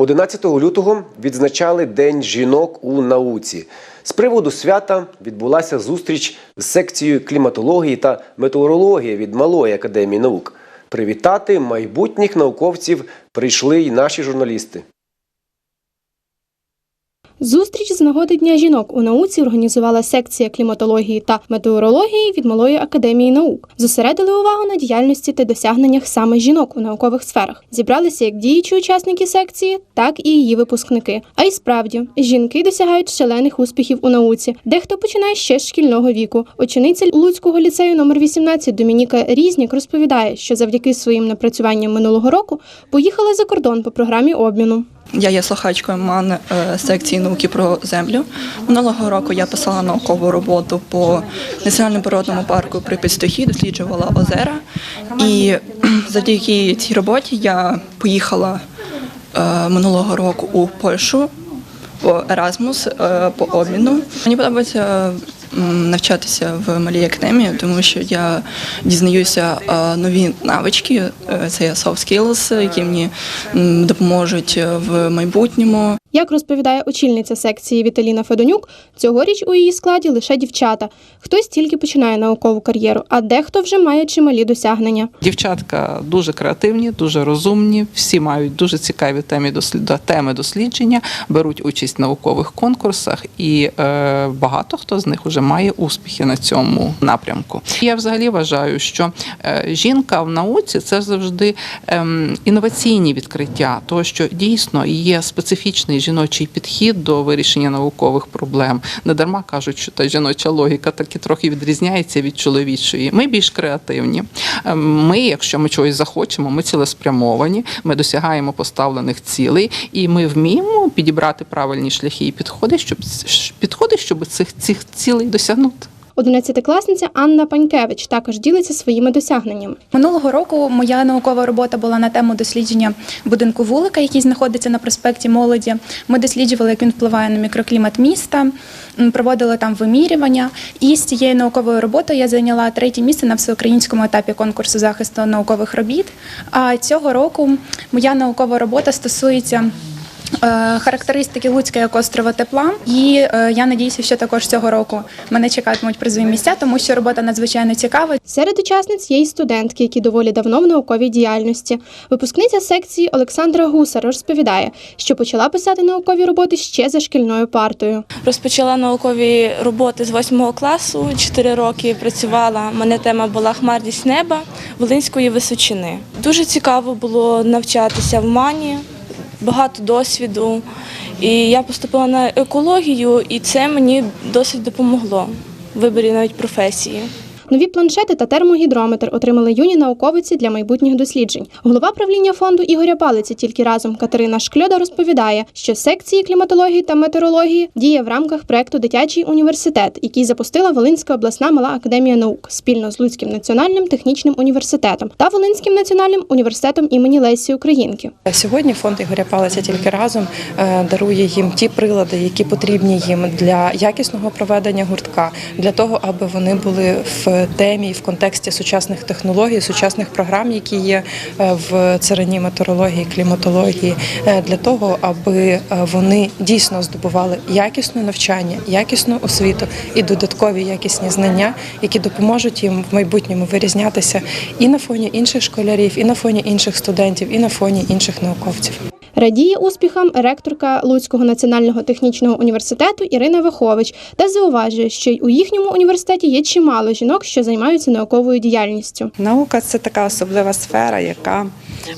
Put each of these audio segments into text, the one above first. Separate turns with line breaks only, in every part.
11 лютого відзначали День жінок у науці. З приводу свята відбулася зустріч з секцією кліматології та метеорології від Малої академії наук. Привітати майбутніх науковців прийшли й наші журналісти.
Зустріч з нагоди Дня жінок у науці організувала секція кліматології та метеорології від Малої академії наук. Зосередили увагу на діяльності та досягненнях саме жінок у наукових сферах. Зібралися як діючі учасники секції, так і її випускники. А й справді жінки досягають шалених успіхів у науці. Дехто починає ще з шкільного віку. Учениця Луцького ліцею номер 18 Домініка Різнік розповідає, що завдяки своїм напрацюванням минулого року поїхала за кордон по програмі обміну.
Я є слухачкою МАН е, секції науки про землю. Минулого року я писала наукову роботу по національному природному парку при Підстохі, досліджувала озера. І завдяки цій роботі я поїхала е, минулого року у Польщу по Еразмус по обміну. Мені подобається навчатися в малій академії, тому що я дізнаюся е, нові навички. Е, Це є soft skills, які мені допоможуть в майбутньому.
Як розповідає очільниця секції Віталіна Федонюк, цьогоріч у її складі лише дівчата. Хтось тільки починає наукову кар'єру, а дехто вже має чималі досягнення.
Дівчатка дуже креативні, дуже розумні. Всі мають дуже цікаві темі теми дослідження, беруть участь в наукових конкурсах, і е, багато хто з них вже має успіхи на цьому напрямку. Я взагалі вважаю, що е, жінка в науці це завжди ем, інноваційні відкриття, того що дійсно є специфічний жіночий підхід до вирішення наукових проблем. Не дарма кажуть, що та жіноча логіка таки трохи відрізняється від чоловічої. Ми більш креативні. Ем, Ми, якщо ми чогось захочемо, ми цілеспрямовані, ми досягаємо поставлених цілей, і ми вміємо підібрати правильні шляхи і підходи, щоб підходи, щоб цих цих цілей досягнути.
Одинадцятикласниця Анна Панькевич також ділиться своїми досягненнями.
Минулого року моя наукова робота була на тему дослідження будинку вулика, який знаходиться на проспекті Молоді. Ми досліджували, як він впливає на мікроклімат міста, проводили там вимірювання. І з цією науковою роботою я зайняла третє місце на всеукраїнському етапі конкурсу захисту наукових робіт. А цього року моя наукова робота стосується. Е, Характеристики Луцька як острова тепла, і е, я надіюся, що також цього року мене чекатимуть призові місця, тому що робота надзвичайно цікава.
Серед учасниць є й студентки, які доволі давно в науковій діяльності. Випускниця секції Олександра Гусар розповідає, що почала писати наукові роботи ще за шкільною партою.
Розпочала наукові роботи з 8 класу, 4 роки працювала. Мене тема була хмарність неба Волинської височини. Дуже цікаво було навчатися в мані, багато досвіду. І я поступила на екологію, і це мені досить допомогло в виборі навіть професії.
Нові планшети та термогідрометр отримали юні науковиці для майбутніх досліджень. Голова правління фонду Ігоря Палиці тільки разом Катерина Шкльода розповідає, що секції кліматології та метеорології діє в рамках проекту Дитячий університет, який запустила Волинська обласна мала академія наук спільно з Луцьким національним технічним університетом та Волинським національним університетом імені Лесі Українки.
Сьогодні фонд Ігоря Палиця тільки разом е, дарує їм ті прилади, які потрібні їм для якісного проведення гуртка, для того, аби вони були в темі, в контексті сучасних технологій, сучасних програм, які є е, в царині метеорології, кліматології, е, для того, аби е, вони дійсно здобували якісне навчання, якісну освіту і додаткові якісні знання, які допоможуть їм в майбутньому вирізнятися і на фоні інших школярів, і на фоні інших студентів, і на фоні інших науковців.
Радіє успіхам ректорка Луцького національного технічного університету Ірина Вахович та зауважує, що й у їхньому університеті є чимало жінок, що займаються науковою діяльністю.
Наука це така особлива сфера, яка,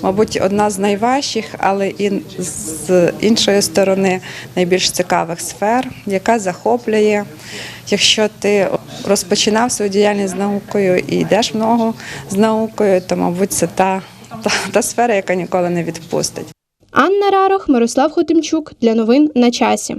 мабуть, одна з найважчих, але і з іншої сторони найбільш цікавих сфер, яка захоплює. Якщо ти розпочинав свою діяльність з наукою і йдеш много з наукою, то, мабуть, це та, та, та сфера, яка ніколи не відпустить.
Анна Рарох, Мирослав Хотимчук для новин на часі.